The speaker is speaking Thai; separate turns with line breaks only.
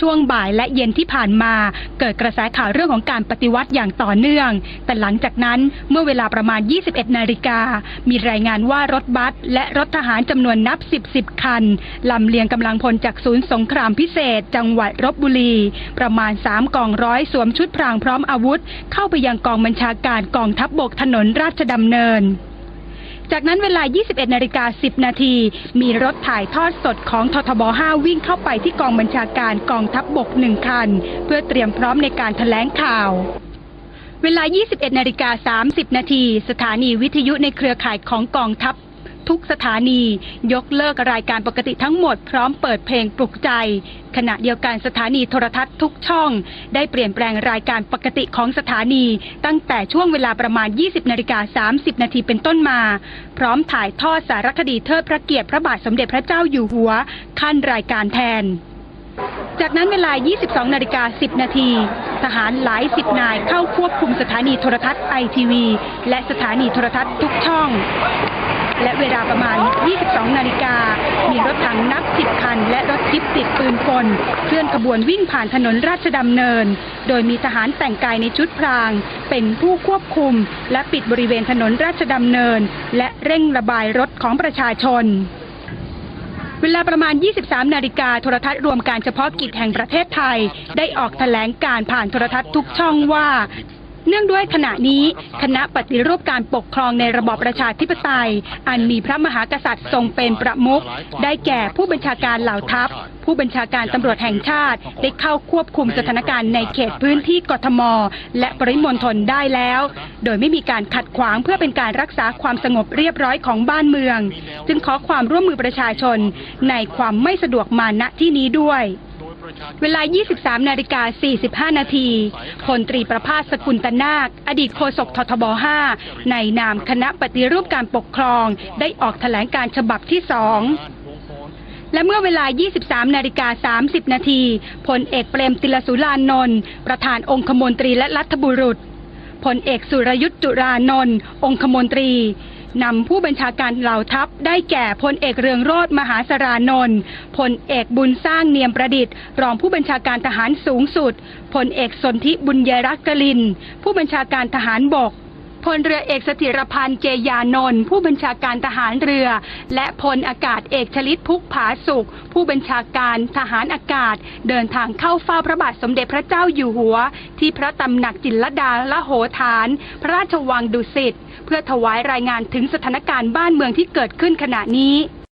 ช่วงบ่ายและเย็นที่ผ่านมา เกิดกระแสข่าวเรื่องของการปฏิวัติอย่างต่อเนื่อง แต่หลังจากนั้นเมื่อเวลาประมาณ 21 นาฬิกา มีรายงานว่ารถบัสและรถทหารจำนวนนับ 10 10 คันลำเลียงกำลังพลจากศูนย์สงครามพิเศษ จังหวัดลบบุรี ประมาณ 3 กองร้อยสวมชุดพรางพร้อมอาวุธ เข้าไปยังกองบัญชาการกองทัพบบกถนนราชดำเนิน จากนั้นเวลา 21 นาฬิกา 10 นาที มีรถถ่ายทอดสดของททบ 5 วิ่งเข้าไปที่กองบัญชาการกองทัพบบก 1 คัน เพื่อเตรียมพร้อมในการแถลงข่าวเวลา 21 นาฬิกา 30 นาที สถานีวิทยุในเครือข่ายของกองทัพ ทุกสถานี ยกเลิกรายการปกติทั้งหมดพร้อมเปิดเพลงปลุกใจ ขณะเดียวกันสถานีโทรทัศน์ทุกช่อง ได้เปลี่ยนแปลงรายการปกติของสถานี ตั้งแต่ช่วงเวลาประมาณ 20นาฬิกา30 นาทีเป็นต้นมา พร้อมถ่ายทอดสารคดีเทิดพระเกียรติพระบาทสมเด็จพระเจ้าอยู่หัวขั้นรายการแทนจากนั้นเวลา 22 นาฬิกา 10 นาที ทหารหลายสิบนายเข้าควบคุมสถานีโทรทัศน์ไอทีวีและสถานีโทรทัศน์ทุกช่อง และเวลาประมาณ 22 นาฬิกา มีรถถังนับ 10 คัน และรถจิ๊บติดปืนกลเคลื่อนขบวนวิ่งผ่านถนนราชดำเนิน โดยมีทหารแต่งกายในชุดพราง เป็นผู้ควบคุม และปิดบริเวณถนนราชดำเนิน และเร่งระบายรถของประชาชนเวลาประมาณ 23 นาฬิกาโทรทัศน์รวมการเฉพาะกิจแห่งประเทศไทย ได้ออกแถลงการผ่านโทรทัศน์ทุกช่องว่า เนื่องด้วยขณะนี้คณะปฏิรูปการปกครองในระบอบประชาธิปไตย อันมีพระมหากษัตริย์ทรงเป็นประมุขได้แก่ผู้บัญชาการเหล่าทัพ ผู้บัญชาการตำรวจแห่งชาติ ได้เข้าควบคุมสถานการณ์ในเขตพื้นที่กทม และปริมณฑลได้แล้ว โดยไม่มีการขัดขวางเพื่อเป็นการรักษาความสงบเรียบร้อยของบ้านเมือง จึงขอความร่วมมือประชาชนในความไม่สะดวกมาณที่นี้ด้วย เวลา 23 นาฬิกา 45 นาทีพลตรีประภาสสกุลตนาค อดีตโฆษกททบ 5 ในนามคณะปฏิรูปการปกครอง ได้ออกแถลงการฉบับที่สองและเมื่อเวลา 23 นาฬิกา 30 นาทีพลเอกเปรมติลสุรานนท์ประธานองคมนตรีและรัฐบุรุษพลเอกสุรยุทธ์จุรานนท์องคมนตรี นำผู้บัญชาการเหล่าทัพได้แก่พลเอกเรืองโรธมหาสรานนท์พลเอกบุญสร้างเนียมประดิษฐ์ รองผู้บัญชาการทหารสูงสุดพลเอกสนธิบุญยรักกลิน ผู้บัญชาการทหารบก พลเรือเอกสถิรพันธ์เจยานนท์ผู้บัญชาการทหารเรือ และพลอากาศเอกชลิตพุกผาสุข ผู้บัญชาการทหารอากาศ เดินทางเข้าเฝ้าพระบาทสมเด็จพระเจ้าอยู่หัว ที่พระตำหนักจิลลดาละโหฐาน พระราชวังดุสิตเพื่อถวายรายงานถึงสถานการณ์บ้านเมืองที่เกิดขึ้นขณะนี้